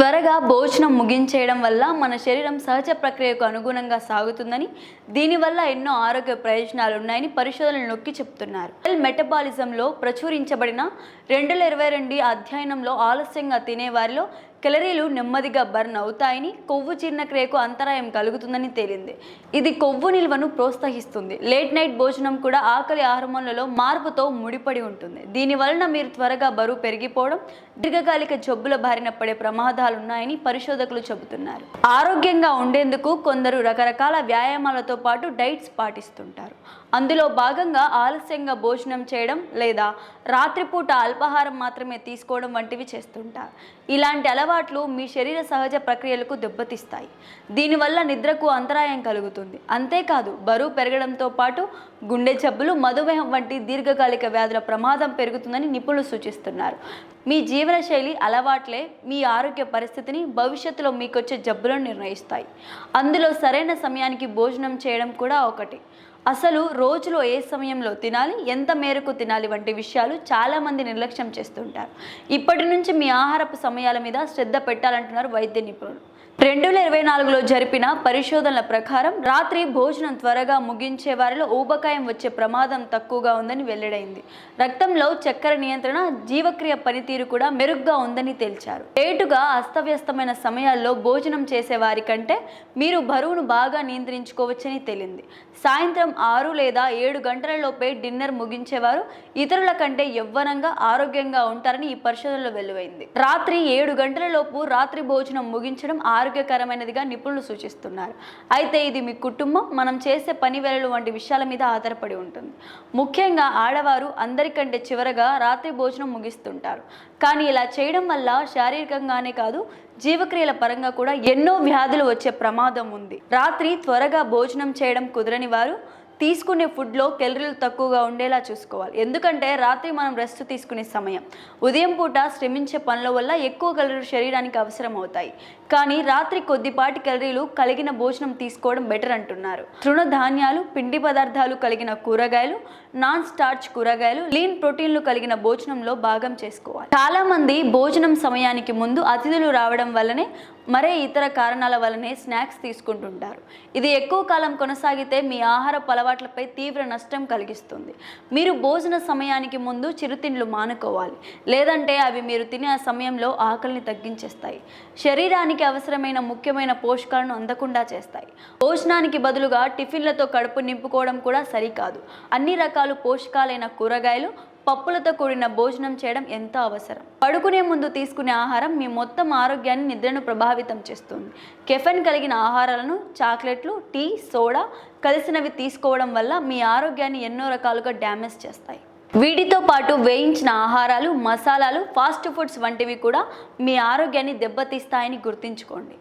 త్వరగా భోజనం ముగించేయడం వల్ల మన శరీరం సహజ ప్రక్రియకు అనుగుణంగా సాగుతుందని దీనివల్ల ఎన్నో ఆరోగ్య ప్రయోజనాలు ఉన్నాయని పరిశోధనలు నొక్కి చెప్తున్నారు. మెటబాలిజంలో ప్రచురించబడిన రెండు వేల ఇరవై రెండు అధ్యయనంలో ఆలస్యంగా తినేవారిలో కెలరీలు నెమ్మదిగా బర్న్ అవుతాయని కొవ్వు జీర్ణక్రియకు అంతరాయం కలుగుతుందని తేలింది. ఇది కొవ్వు నిల్వను ప్రోత్సహిస్తుంది. లేట్ నైట్ భోజనం కూడా ఆకలి హార్మోన్లలో మార్పుతో ముడిపడి ఉంటుంది. దీని వలన మీరు త్వరగా బరువు పెరిగిపోవడం దీర్ఘకాలిక జబ్బుల బారిన పడే ప్రమాదాలు ఉన్నాయని పరిశోధకులు చెబుతున్నారు. ఆరోగ్యంగా ఉండేందుకు కొందరు రకరకాల వ్యాయామాలతో పాటు డైట్స్ పాటిస్తుంటారు. అందులో భాగంగా ఆలస్యంగా భోజనం చేయడం లేదా రాత్రిపూట అల్పాహారం మాత్రమే తీసుకోవడం వంటివి చేస్తుంటారు. ఇలాంటి అలవాట్లు మీ శరీర సహజ ప్రక్రియలకు దెబ్బతీస్తాయి. దీనివల్ల నిద్రకు అంతరాయం కలుగుతుంది. అంతేకాదు బరువు పెరగడంతో పాటు గుండె జబ్బులు మధుమేహం వంటి దీర్ఘకాలిక వ్యాధుల ప్రమాదం పెరుగుతుందని నిపుణులు సూచిస్తున్నారు. మీ జీవనశైలి అలవాట్లే మీ ఆరోగ్య పరిస్థితిని భవిష్యత్తులో మీకొచ్చే జబ్బులను నిర్ణయిస్తాయి. అందులో సరైన సమయానికి భోజనం చేయడం కూడా ఒకటి. అసలు రోజులో ఏ సమయంలో తినాలి ఎంత మేరకు తినాలి వంటి విషయాలు చాలామంది నిర్లక్ష్యం చేస్తుంటారు. ఇప్పటి నుంచి మీ ఆహారపు సమయాల మీద శ్రద్ధ పెట్టాలంటున్నారు వైద్య నిపుణులు. రెండు వేల ఇరవై నాలుగులో జరిపిన పరిశోధనల ప్రకారం రాత్రి భోజనం త్వరగా ముగించే వారిలో ఊబకాయం వచ్చే ప్రమాదం తక్కువగా ఉందని వెల్లడైంది. రక్తంలో చక్కెర నియంత్రణ జీవక్రియ పనితీరు కూడా మెరుగ్గా ఉందని తేల్చారు. లేటుగా అస్తవ్యస్తమైన సమయాల్లో భోజనం చేసే వారి కంటే మీరు బరువును బాగా నియంత్రించుకోవచ్చని తేలింది. సాయంత్రం ఆరు లేదా ఏడు గంటలలోపే డిన్నర్ ముగించేవారు ఇతరుల కంటే యవ్వనంగా ఆరోగ్యంగా ఉంటారని ఈ పరిశోధనలో వెలువైంది. రాత్రి ఏడు గంటలలోపు రాత్రి భోజనం ముగించడం ఆరోగ్యకరమైనదిగా నిపుణులు సూచిస్తున్నారు. అయితే ఇది మీ కుటుంబం మనం చేసే పని వేళలు వంటి విషయాల మీద ఆధారపడి ఉంటుంది. ముఖ్యంగా ఆడవారు అందరికంటే చివరగా రాత్రి భోజనం ముగిస్తుంటారు. కానీ ఇలా చేయడం వల్ల శారీరకంగానే కాదు జీవక్రియల పరంగా కూడా ఎన్నో వ్యాధులు వచ్చే ప్రమాదం ఉంది. రాత్రి త్వరగా భోజనం చేయడం కుదరని వారు తీసుకునే ఫుడ్లో కెలరీలు తక్కువగా ఉండేలా చూసుకోవాలి. ఎందుకంటే రాత్రి మనం రెస్ట్ తీసుకునే సమయం. ఉదయం పూట శ్రమించే పనుల వల్ల ఎక్కువ కలరీలు శరీరానికి అవసరం అవుతాయి. కానీ రాత్రి కొద్దిపాటి కలరీలు కలిగిన భోజనం తీసుకోవడం బెటర్ అంటున్నారు. తృణధాన్యాలు పిండి పదార్థాలు కలిగిన కూరగాయలు నాన్ స్టార్చ్ కూరగాయలు లీన్ ప్రోటీన్లు కలిగిన భోజనంలో భాగం చేసుకోవాలి. చాలా మంది భోజనం సమయానికి ముందు అతిథులు రావడం వల్లనే మరే ఇతర కారణాల వల్లనే స్నాక్స్ తీసుకుంటుంటారు. ఇది ఎక్కువ కాలం కొనసాగితే మీ ఆహార పలవ అలవాట్లపై తీవ్ర నష్టం కలిగిస్తుంది. మీరు భోజన సమయానికి ముందు చిరుతిండ్లు మానుకోవాలి. లేదంటే అవి మీరు తినే సమయంలో ఆకలిని తగ్గించేస్తాయి. శరీరానికి అవసరమైన ముఖ్యమైన పోషకాలను అందకుండా చేస్తాయి. భోజనానికి బదులుగా టిఫిన్లతో కడుపు నింపుకోవడం కూడా సరికాదు. అన్ని రకాల పోషకాలైన కూరగాయలు పప్పులతో కూడిన భోజనం చేయడం ఎంతో అవసరం. పడుకునే ముందు తీసుకునే ఆహారం మీ మొత్తం ఆరోగ్యాన్ని నిద్రను ప్రభావితం చేస్తుంది. కెఫెన్ కలిగిన ఆహారాలను చాక్లెట్లు టీ సోడా కలిసినవి తీసుకోవడం వల్ల మీ ఆరోగ్యాన్ని ఎన్నో రకాలుగా డ్యామేజ్ చేస్తాయి. వీటితో పాటు వేయించిన ఆహారాలు మసాలాలు ఫాస్ట్ ఫుడ్స్ వంటివి కూడా మీ ఆరోగ్యాన్ని దెబ్బతీస్తాయని గుర్తుంచుకోండి.